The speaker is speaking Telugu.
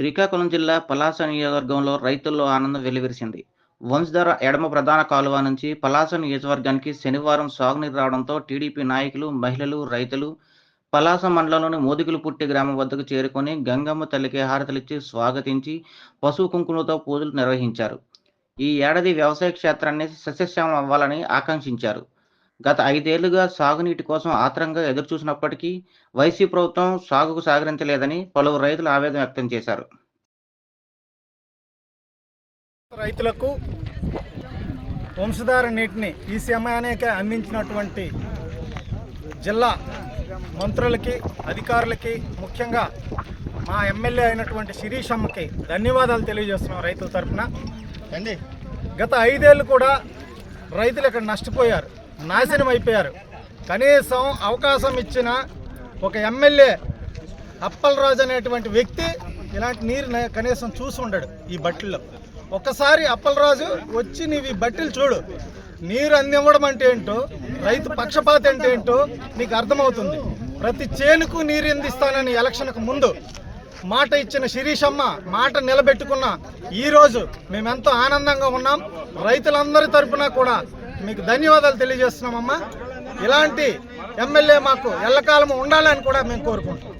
శ్రీకాకుళం జిల్లా పలాస నియోజకవర్గంలో రైతుల్లో ఆనందం వెల్లివిరిసింది. వంశధార ఎడమ ప్రధాన కాలువ నుంచి పలాస నియోజకవర్గానికి శనివారం సాగునీరు రావడంతో టీడీపీ నాయకులు మహిళలు రైతులు పలాస మండలంలోని మోదిగులపుట్టి గ్రామం వద్దకు చేరుకొని గంగమ్మ తల్లికి హారతలిచ్చి స్వాగతించి పశువు కుంకుమతో పూజలు నిర్వహించారు. ఈ ఏడాది వ్యవసాయ క్షేత్రాన్ని సస్యశ్యామం అవ్వాలని ఆకాంక్షించారు. గత ఐదేళ్ళుగా సాగునీటి కోసం ఆత్రంగా ఎదురుచూసినప్పటికీ వైసీ ప్రభుత్వం సాగుకు సహకరించలేదని పలువురు రైతులు ఆవేదన వ్యక్తం చేశారు. రైతులకు వంశధార నీటిని ఈ సమయానికి అందించినటువంటి జిల్లా మంత్రులకి అధికారులకి ముఖ్యంగా మా ఎమ్మెల్యే అయినటువంటి శిరీష్ అమ్మకి ధన్యవాదాలు తెలియజేస్తున్నాం రైతుల తరఫున. అండి గత ఐదేళ్ళు కూడా రైతులు ఇక్కడ నష్టపోయారు. నాశనం అయిపోయారు. కనీసం అవకాశం ఇచ్చిన ఒక ఎమ్మెల్యే అప్పలరాజు అనేటువంటి వ్యక్తి ఇలాంటి నీరు కనీసం చూసి ఉండడు ఈ బట్టల్లో. ఒక్కసారి అప్పలరాజు వచ్చి నీవు ఈ బట్టలు చూడు. నీరు అందివ్వడం అంటే ఏంటో రైతు పక్షపాతం అంటే ఏంటో నీకు అర్థమవుతుంది. ప్రతి చేనుకు నీరు అందిస్తానని ఎలక్షన్కు ముందు మాట ఇచ్చిన శిరీషమ్మ మాట నిలబెట్టుకున్న ఈరోజు మేమెంతో ఆనందంగా ఉన్నాం. రైతులందరి తరపున కూడా మీకు ధన్యవాదాలు తెలియజేస్తున్నామమ్మా. ఇలాంటి ఎమ్మెల్యే మాకు ఎల్లకాలము ఉండాలని కూడా మేము కోరుకుంటాం